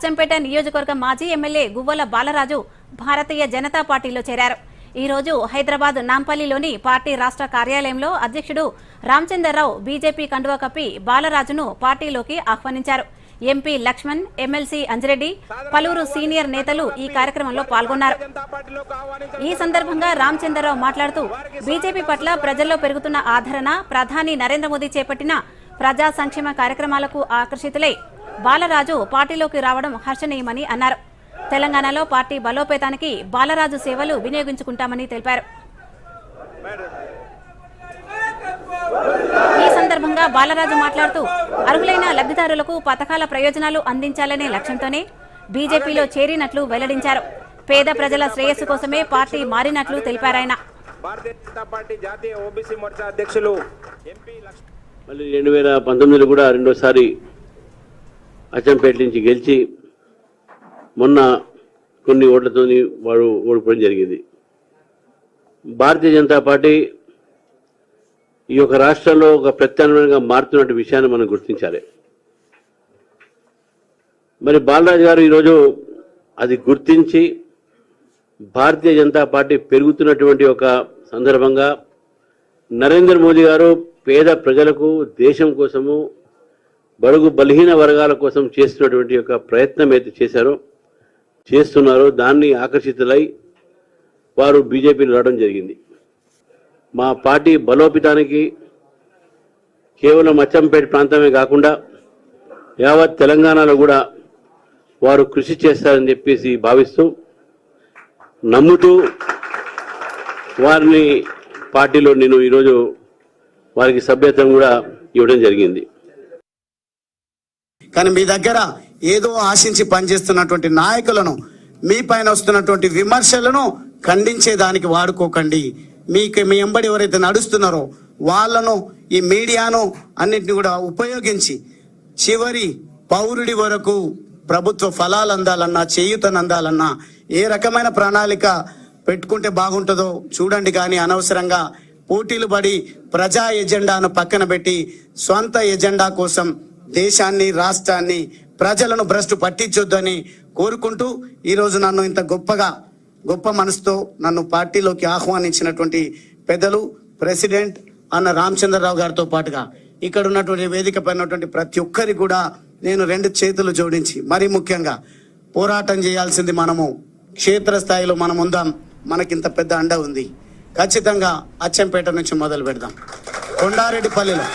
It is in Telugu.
అచ్చంపేట నియోజకవర్గ మాజీ ఎమ్మెల్యే గువ్వల బాలరాజు భారతీయ జనతా పార్టీలో చేరారు. ఈ రోజు హైదరాబాద్ నాంపల్లిలోని పార్టీ రాష్ట్ర కార్యాలయంలో అధ్యక్షుడు రామచందర్రావు బీజేపీ కండువా కప్పి బాలరాజును పార్టీలోకి ఆహ్వానించారు. ఎంపీ లక్ష్మణ్ ఎమ్మెల్సీ అంజిరెడ్డి పలువురు సీనియర్ నేతలు ఈ కార్యక్రమంలో పాల్గొన్నారు. ఈ సందర్భంగా రామచంద్రరావు మాట్లాడుతూ బీజేపీ పట్ల ప్రజల్లో పెరుగుతున్న ఆదరణ ప్రధాని నరేంద్ర మోదీ చేపట్టిన ప్రజా సంక్షేమ కార్యక్రమాలకు ఆకర్షితులై బాలరాజు పార్టీలోకి రావడం హర్షణీయమని అన్నారు. తెలంగాణలో పార్టీ బలోపేతానికి బాలరాజు సేవలు వినియోగించుకుంటామని తెలిపారు. ఈ సందర్భంగా బాలరాజు మాట్లాడుతూ అర్హులైన లబ్ధిదారులకు పథకాల ప్రయోజనాలు అందించాలనే లక్ష్యంతోనే బీజేపీలో చేరినట్లు వెల్లడించారు. పేద ప్రజల శ్రేయస్సు కోసమే పార్టీ మారినట్లు తెలిపారాయన భారతీయ జనతా పార్టీ జాతీయ ఓబీసీ మోర్చా అధ్యక్షులు ఎంపీ లక్ష్మణ్ మళ్ళీ రెండు వేల పంతొమ్మిదిలో కూడా రెండోసారి అచ్చంపేట నుంచి గెలిచి మొన్న కొన్ని ఓట్లతో వాడు ఓడిపోవడం జరిగింది. భారతీయ జనతా పార్టీ ఈ యొక్క రాష్ట్రంలో ఒక ప్రత్యామ్నాయంగా మారుతున్న విషయాన్ని మనం గుర్తించాలి. మరి బాలరాజు గారు ఈరోజు అది గుర్తించి భారతీయ జనతా పార్టీ పెరుగుతున్నటువంటి ఒక సందర్భంగా నరేంద్ర మోదీ గారు పేద ప్రజలకు దేశం కోసము బడుగు బలహీన వర్గాల కోసం చేస్తున్నటువంటి యొక్క ప్రయత్నం అయితే చేశారో చేస్తున్నారో దాన్ని ఆకర్షితులై వారు బీజేపీని రావడం జరిగింది. మా పార్టీ బలోపితానికి కేవలం అచ్చంపేట ప్రాంతమే కాకుండా యావత్ తెలంగాణలో కూడా వారు కృషి చేస్తారని చెప్పేసి భావిస్తూ నమ్ముతూ వారిని పార్టీలో నేను ఈరోజు వారికి సభ్యత్వం కూడా ఇవ్వడం జరిగింది. కానీ మీ దగ్గర ఏదో ఆశించి పనిచేస్తున్నటువంటి నాయకులను మీ పైన వస్తున్నటువంటి విమర్శలను ఖండించేదానికి వాడుకోకండి. మీకు మీ ఎంబడి ఎవరైతే నడుస్తున్నారో వాళ్ళను ఈ మీడియాను అన్నిటిని కూడా ఉపయోగించి చివరి పౌరుడి వరకు ప్రభుత్వ ఫలాలు అందాలన్నా చేయుతను అందాలన్నా ఏ రకమైన ప్రణాళిక పెట్టుకుంటే బాగుంటుందో చూడండి. కానీ అనవసరంగా పోటీలు పడి ప్రజా ఎజెండాను పక్కన పెట్టి స్వంత ఎజెండా కోసం దేశాన్ని రాష్ట్రాన్ని ప్రజలను భ్రష్టు పట్టించొద్దని కోరుకుంటూ ఈరోజు నన్ను ఇంత గొప్పగా గొప్ప మనసుతో నన్ను పార్టీలోకి ఆహ్వానించినటువంటి పెద్దలు ప్రెసిడెంట్ అన్న రామచంద్రరావు గారితో పాటుగా ఇక్కడ ఉన్నటువంటి వేదిక పైనటువంటి ఉన్నటువంటి ప్రతి ఒక్కరికి కూడా నేను రెండు చేతులు జోడించి మరీ ముఖ్యంగా పోరాటం చేయాల్సింది మనము. క్షేత్రస్థాయిలో మనం ఉందాం. మనకింత పెద్ద అండ ఉంది. ఖచ్చితంగా అచ్చంపేట నుంచి మొదలు పెడదాం. కొండారెడ్డిపల్లిలో.